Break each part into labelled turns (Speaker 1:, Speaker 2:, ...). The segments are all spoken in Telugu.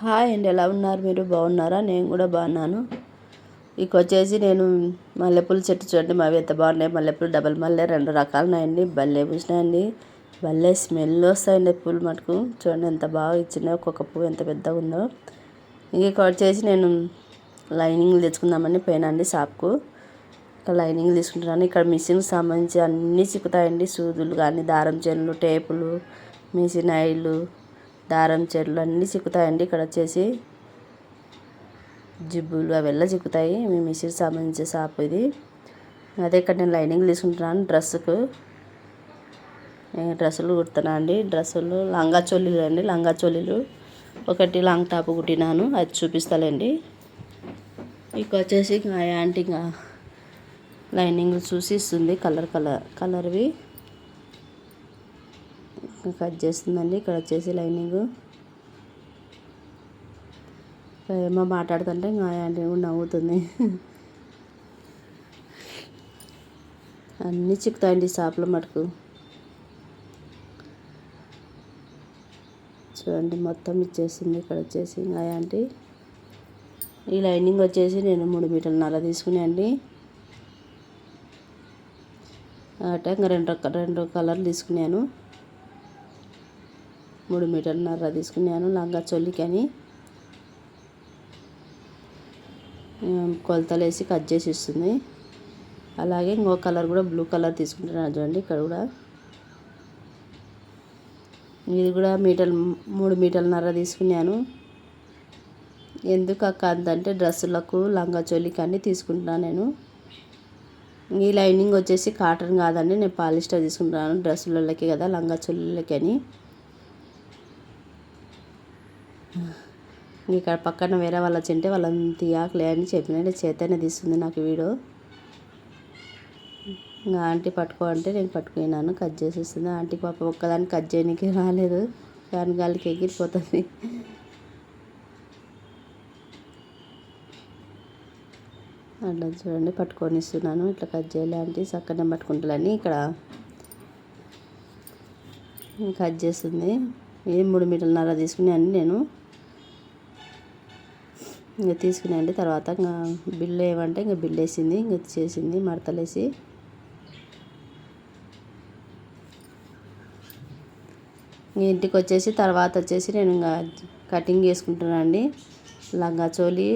Speaker 1: హాయ్ అండి ఎలా ఉన్నారు మీరు? బాగున్నారా? నేను కూడా బాగున్నాను. ఇక వచ్చేసి నేను మల్లెపూల చెట్టు చూడండి మావి ఎంత బాగున్నాయి. మల్లెపూలు డబల్ మల్లె రెండు రకాలున్నాయండి. భలే పూసినాయండి. భలే స్మెల్ వస్తాయండి పూలు మటుకు. చూడండి ఎంత బాగా ఇచ్చినాయి ఒక్కొక్క పువ్వు ఎంత పెద్దగా ఉందో. ఇక వచ్చేసి నేను లైనింగ్లు తెచ్చుకుందామని పోయినండి షాప్కు. ఇక లైనింగ్ తీసుకుంటున్నాను. ఇక్కడ మిషన్కి సంబంధించి అన్నీ చిక్కుతాయండి. సూదులు కానీ దారం చెల్లు టేపులు మిషన్ ఆయిల్ దారం చెట్లు అన్నీ చిక్కుతాయండి. ఇక్కడ వచ్చేసి జిబ్బులు అవెల్లా చిక్కుతాయి మీ మిషన్ సంబంధించిన షాప్ ఇది. అదే ఇక్కడ నేను లైనింగ్ తీసుకుంటున్నాను డ్రెస్సుకు. డ్రెస్సులు కుడుతున్నా అండి. డ్రెస్సులు లంగా చోలీలు అండి లంగా చోలీలు ఒకటి లాంగ్ టాప్ కుట్టినాను అది చూపిస్తాలేండి. ఇక వచ్చేసి ఇంకా యాంటీ ఇంకా లైనింగ్ చూసి ఇస్తుంది కలర్ కలర్ కలర్వి. కట్ చేస్తుందండి. ఇక్కడ వచ్చేసి లైనింగ్. ఏమో మాట్లాడుతుంటే ఇంకా ఆంటీ కూడా నవ్వుతుంది. అన్నీ చిక్కుతాయండి షాప్లో మటుకు. చూడండి మొత్తం ఇచ్చేసింది ఇక్కడ వచ్చేసి ఇంకా ఆంటీ. ఈ లైనింగ్ వచ్చేసి నేను మూడు మీటర్ల తీసుకుని తీసుకునేయండి అంటే ఇంకా రెండు రెండు కలర్లు తీసుకున్నాను. మూడు మీటర్న్నర తీసుకున్నాను లంగా చొల్లికని. కొలతలు వేసి కట్ చేసి ఇస్తుంది. అలాగే ఇంకో కలర్ కూడా బ్లూ కలర్ తీసుకుంటున్నాను చూడండి ఇక్కడ కూడా. ఇది కూడా మీటర్ మూడు మీటర్లన్నర తీసుకున్నాను. ఎందుకు అక్క అంతంటే డ్రెస్సులకు లంగా చోలికి అన్నీ తీసుకుంటున్నాను నేను. ఈ లైనింగ్ వచ్చేసి కాటన్ కాదండి నేను పాలిస్టర్ తీసుకుంటున్నాను డ్రెస్సులకి కదా లంగా చొల్లికి అని ఇక్కడ పక్కన వేరే వాళ్ళు వచ్చింటే వాళ్ళని తీయాకలే అని చెప్పిన చేతనే తీస్తుంది నాకు వీడియో ఇంకా ఆంటీ పట్టుకో అంటే నేను పట్టుకున్నాను కట్ చేసేస్తుంది. ఆంటీ పాప ఒక్కదాన్ని కట్ చేయడానికి రాలేదు. ఫ్యాన్ గాలికి ఎగిరిపోతుంది. అట్లా చూడండి పట్టుకొని ఇస్తున్నాను ఇట్లా కట్ చేయాలి ఆంటీ చక్కనే పట్టుకుంటాలని ఇక్కడ. కట్ చేస్తుంది. ఇది మూడు మీటర్లన్నర తీసుకున్నాను నేను. ఇంకా తీసుకునేయండి తర్వాత ఇంకా బిల్లు ఏమంటే ఇంకా బిల్లు వేసింది ఇంకా చేసింది మడతలేసి. ఇంటికి వచ్చేసి తర్వాత వచ్చేసి నేను ఇంకా కటింగ్ చేసుకుంటున్నాను అండి లంగా చోలి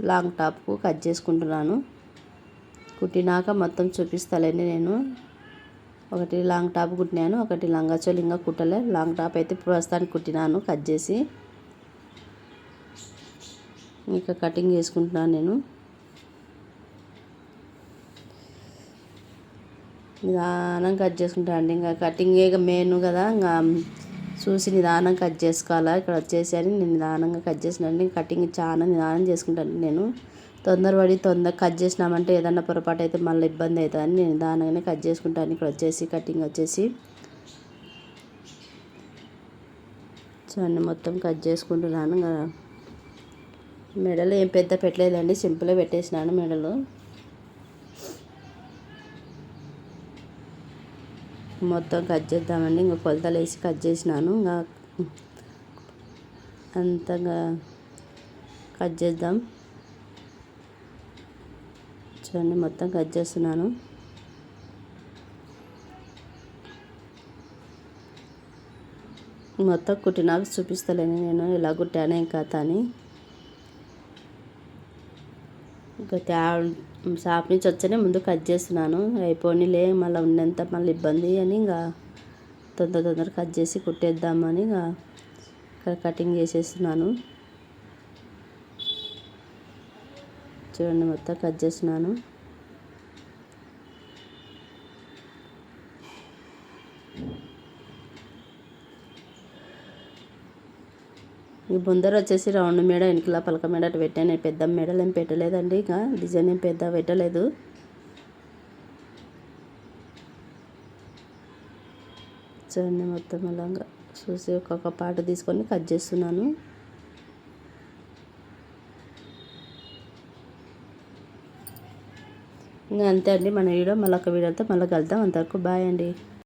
Speaker 1: లాంగ్ టాప్కు కట్ చేసుకుంటున్నాను. కుట్టినాక మొత్తం చూపిస్తానండి నేను. ఒకటి లాంగ్ టాప్ కుట్టినాను ఒకటి లంగా చోలి ఇంకా కుట్టలే. లాంగ్ టాప్ అయితే ప్రస్తుతానికి కుట్టినాను కట్ చేసి. ఇంకా కటింగ్ చేసుకుంటున్నాను నేను. నిదానం కట్ చేసుకుంటా అండి. ఇంకా కటింగే ఇక మెయిన్ కదా ఇంకా చూసి నిదానం కట్ చేసుకోవాలా? ఇక్కడ వచ్చేసి అని నేను నిదానంగా కట్ చేసినండి కటింగ్ చాలా నిదానం చేసుకుంటాను నేను. తొందరపడి తొందర కట్ చేసినామంటే ఏదన్నా పొరపాటు అయితే మళ్ళీ ఇబ్బంది అవుతుందని నేను నిదానంగానే కట్ చేసుకుంటాను ఇక్కడ వచ్చేసి కటింగ్ వచ్చేసి. చూడండి మొత్తం కట్ చేసుకుంటున్నాను. మెడలు ఏం పెద్ద పెట్టలేదండి సింపుల్గా పెట్టేసినాను మెడలు. మొత్తం కట్ చేద్దామండి ఇంకా కొలతలు వేసి కట్ చేసినాను. ఇంకా అంతగా కట్ చేద్దాం. చూడండి మొత్తం కట్ చేస్తున్నాను. మొత్తం కుట్టినాక చూపిస్తలేను నేను ఎలా కుట్టాను ఇంకా అని ఇంకా త్యా షాప్ నుంచి వచ్చానే ముందు కట్ చేస్తున్నాను. అయిపోయిలే మళ్ళీ ఉన్నంత మళ్ళీ ఇబ్బంది అని ఇంకా తొందర తొందర కట్ చేసి కుట్టేద్దామని ఇంకా ఇక్కడ కటింగ్ చేసేస్తున్నాను. చూడండి మొత్తం కట్ చేస్తున్నాను. ఈ బుందర వచ్చేసి రౌండ్ మేడ వెనకల పలక మేడ అటు పెట్టాను. పెద్ద మెడలు ఏం పెట్టలేదండి ఇక. డిజైన్ ఏం పెద్ద పెట్టలేదు. చూడండి మొత్తం అలాగా చూసి ఒక్కొక్క పాట తీసుకొని కట్ చేస్తున్నాను. ఇంకా అంతే అండి. మన వీడియో మళ్ళీ ఒక వీడియోతో మళ్ళీ కలుద్దాం. అంతవరకు బాయ్ అండి.